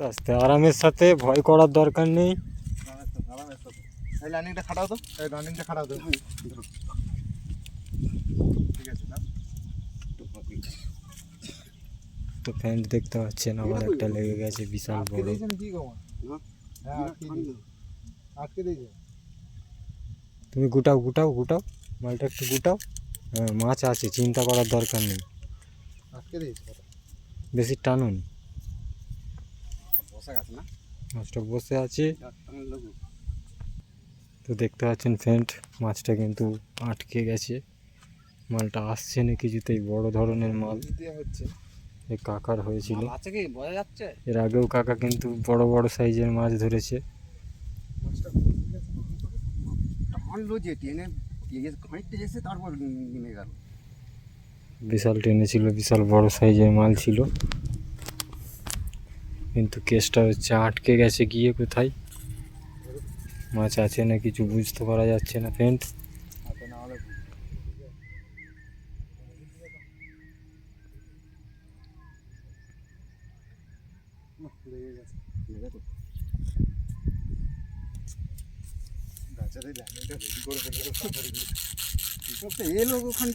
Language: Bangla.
আস্তে আরামের সাথে ভয় করার দরকার নেই। এই লাইনিংটা খাটাও তো এই খাটাও তো ঠিক আছে না তো ফ্যান দেখতে পাচ্ছেন আবার একটা লেগে গেছে বিশাল বড়। হ্যাঁ তুমি গুটাও গুটাও গুটাও মালটা একটু গুটাও। হ্যাঁ মাছ আছে চিন্তা করার দরকার নেই। বেশি টানুন। বসে গেছে না? মাছটা বসে আছে। তো দেখতে পাচ্ছেন ফ্রেন্ড মাছটা কিন্তু আটকে গেছে। মালটা আসছে না কিছুতেই বড় ধরনের মাল। হচ্ছে। এই কাকার হয়েছিল। আছে কি? বোঝা যাচ্ছে? এর আগেও কাকা কিন্তু বড় বড় সাইজের মাছ ধরেছে। যে টেনে বিশাল টেনেছিল বিশাল বড় সাইজের মাল ছিল। কিন্তু কেসটা হচ্ছে আটকে গেছে গিয়ে কোথায়? মাছ আছে না কিছু বুঝতে পারা যাচ্ছে না ফ্রেন্ড এলো ওখানে